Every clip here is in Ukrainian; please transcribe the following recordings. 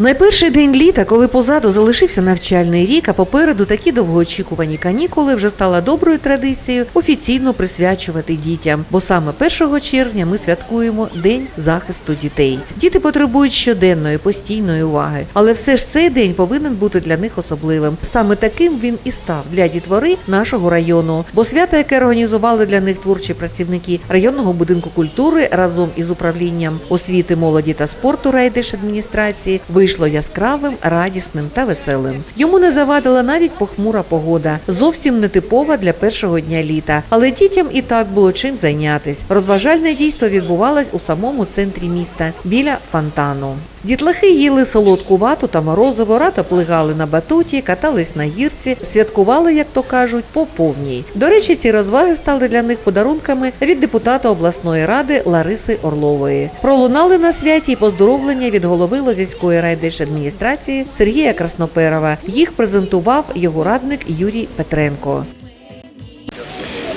Найперший день літа, коли позаду залишився навчальний рік, а попереду такі довгоочікувані канікули, вже стала доброю традицією офіційно присвячувати дітям. Бо саме 1 червня ми святкуємо День захисту дітей. Діти потребують щоденної, постійної уваги, але все ж цей день повинен бути для них особливим. Саме таким він і став для дітвори нашого району. Бо свято, яке організували для них творчі працівники районного будинку культури разом із управлінням освіти, молоді та спорту райдержадміністрації, вийшло яскравим, радісним та веселим. Йому не завадила навіть похмура погода, зовсім нетипова для першого дня літа. Але дітям і так було чим зайнятись. Розважальне дійство відбувалось у самому центрі міста біля фонтану. Дітлахи їли солодку вату та морозиво, рата плигали на батуті, катались на гірці, святкували, як то кажуть, по повній. До речі, ці розваги стали для них подарунками від депутата обласної ради Лариси Орлової. Пролунали на святі й поздоровлення від голови Лозівської райдержадміністрації Сергія Красноперова. Їх презентував його радник Юрій Петренко.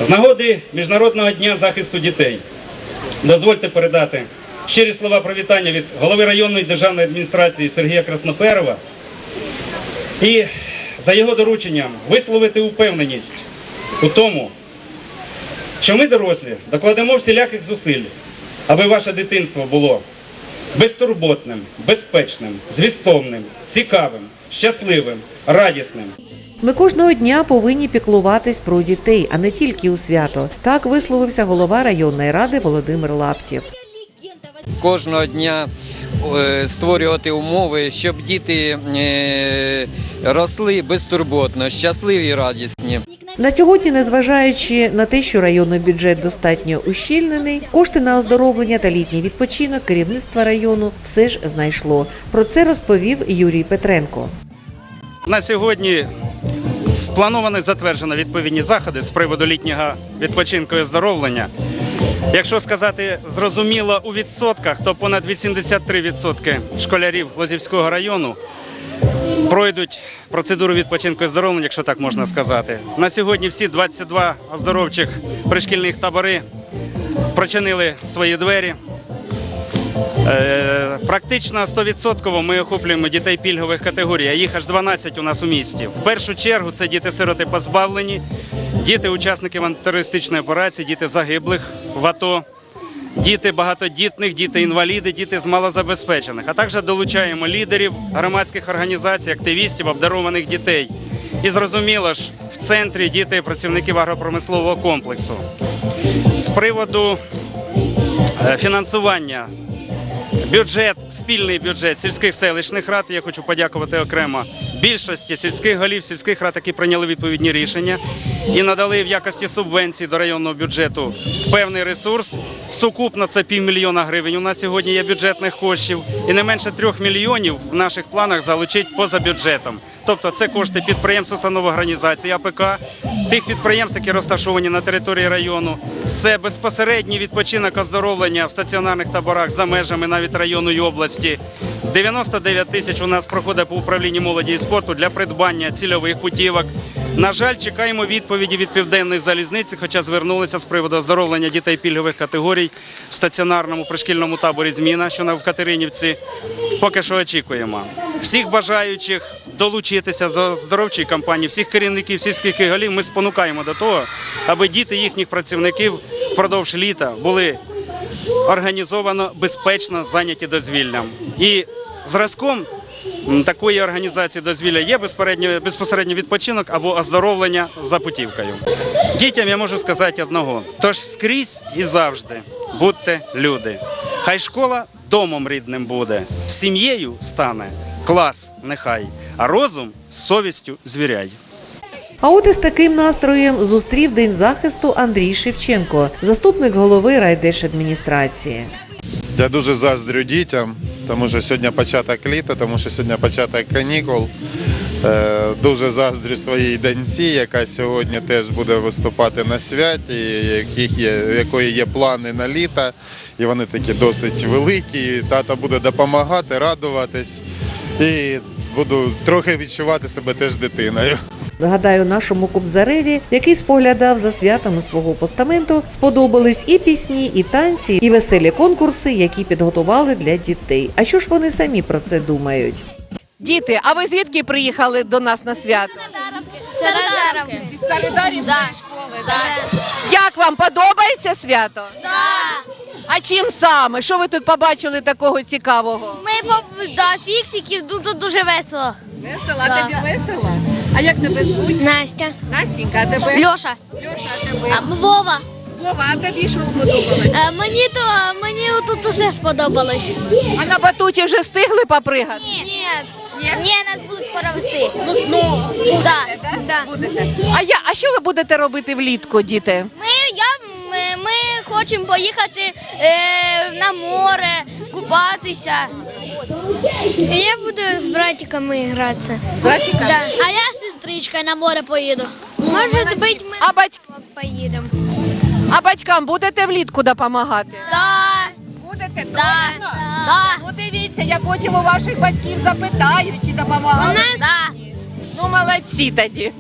З нагоди Міжнародного дня захисту дітей дозвольте передати щирі слова привітання від голови районної державної адміністрації Сергія Красноперова і за його дорученням висловити упевненість у тому, що ми, дорослі, докладемо всіляких зусиль, аби ваше дитинство було безтурботним, безпечним, звістовним, цікавим, щасливим, радісним. Ми кожного дня повинні піклуватись про дітей, а не тільки у свято. Так висловився голова районної ради Володимир Лаптєв. Кожного дня е, створювати умови, щоб діти е, росли безтурботно, щасливі і радісні. На сьогодні, незважаючи на те, що районний бюджет достатньо ущільнений, кошти на оздоровлення та літній відпочинок керівництва району все ж знайшло. Про це розповів Юрій Петренко. На сьогодні сплановано затверджено відповідні заходи з приводу літнього відпочинку і оздоровлення. Якщо сказати зрозуміло у відсотках, то понад 83% школярів Лозівського району пройдуть процедуру відпочинку і оздоровлення, якщо так можна сказати. На сьогодні всі 22 оздоровчих пришкільних табори прочинили свої двері. Е, Практично 100% ми охоплюємо дітей пільгових категорій, а їх аж 12 у нас у місті. В першу чергу це діти-сироти позбавлені, діти учасників антитерористичної операції, діти загиблих в АТО, діти багатодітних, діти інваліди, діти з малозабезпечених. А також долучаємо лідерів громадських організацій, активістів, обдарованих дітей. І зрозуміло ж, в центрі діти працівників агропромислового комплексу. З приводу е, фінансування бюджет, спільний бюджет сільських селищних рад. Я хочу подякувати окремо більшості сільських голів, сільських рад, які прийняли відповідні рішення і надали в якості субвенції до районного бюджету певний ресурс. Сукупно це півмільйона гривень. У нас сьогодні є бюджетних коштів, і не менше трьох мільйонів в наших планах залучить поза бюджетом. Тобто це кошти підприємств, установ організацій АПК, тих підприємств, які розташовані на території району. Це безпосередній відпочинок оздоровлення в стаціонарних таборах за межами навіть району і області. 99 тисяч у нас проходить по управлінню молоді і спорту для придбання цільових путівок. На жаль, чекаємо відповіді від південної залізниці, хоча звернулися з приводу оздоровлення дітей пільгових категорій в стаціонарному пришкільному таборі Зміна, що в Катеринівці. Поки що очікуємо. Всіх бажаючих долучитися до здоровчої кампанії, всіх керівників сільських голів ми спонукаємо до того, аби діти їхніх працівників впродовж літа були організовано безпечно зайняті дозвіллям. І зразком такої організації дозвілля є безпосередньо відпочинок або оздоровлення за путівкою. Дітям я можу сказати одного: тож скрізь і завжди будьте люди. Хай школа домом рідним буде, сім'єю стане клас нехай, а розум з совістю звіряй. А от із таким настроєм зустрів День захисту Андрій Шевченко, заступник голови райдержадміністрації. Я дуже заздрю дітям, тому що сьогодні початок літа, тому що сьогодні початок канікул. Е, Дуже заздрю своїй доньці, яка сьогодні теж буде виступати на святі, яких є, якої є плани на літо, і вони такі досить великі. Тато буде допомагати, радуватись і буду трохи відчувати себе теж дитиною. Гадаю, нашому кобзареві, який споглядав за святами свого постаменту, сподобались і пісні, і танці, і веселі конкурси, які підготували для дітей. А що ж вони самі про це думають? Діти, а ви звідки приїхали до нас на свято? Стародаровки. Із Солидарівської школи. Як вам подобається свято? Да. А чим саме? Що ви тут побачили такого цікавого? Ми по да, фіксиків, ну тут дуже весело. Весело, Да. тобі весело? А як тебе звуть? Настя. Настенька, а тебе? Льоша. Льоша, а тебе? Вова. Вова, а тобі що сподобалось? мені то мені тут усе сподобалось. А на батуті вже встигли попригати? Ні. Ні? Ні, нас будуть скоро вести. Ну, ну будете, Да, да? да. Будете. А, я, а що ви будете робити влітку, діти? Ми хочемо поїхати е, на море, купатися. Я буду з братиками гратися. З братиками? Да. А я з сестричкою на море поїду. Може бути, ми А, бать... поїдемо. а батькам будете влітку допомагати? Да. Будете Да. Да. Ну дивіться, я потім у ваших батьків запитаю, чи У нас да. Ну молодці тоді.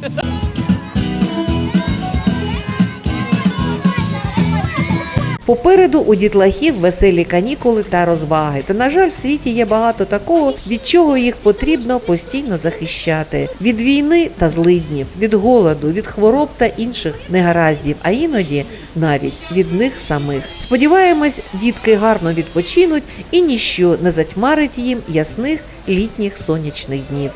Попереду у дітлахів веселі канікули та розваги. Та на жаль, в світі є багато такого, від чого їх потрібно постійно захищати: від війни та злиднів, від голоду, від хвороб та інших негараздів, а іноді навіть від них самих. Сподіваємось, дітки гарно відпочинуть і ніщо не затьмарить їм ясних літніх сонячних днів.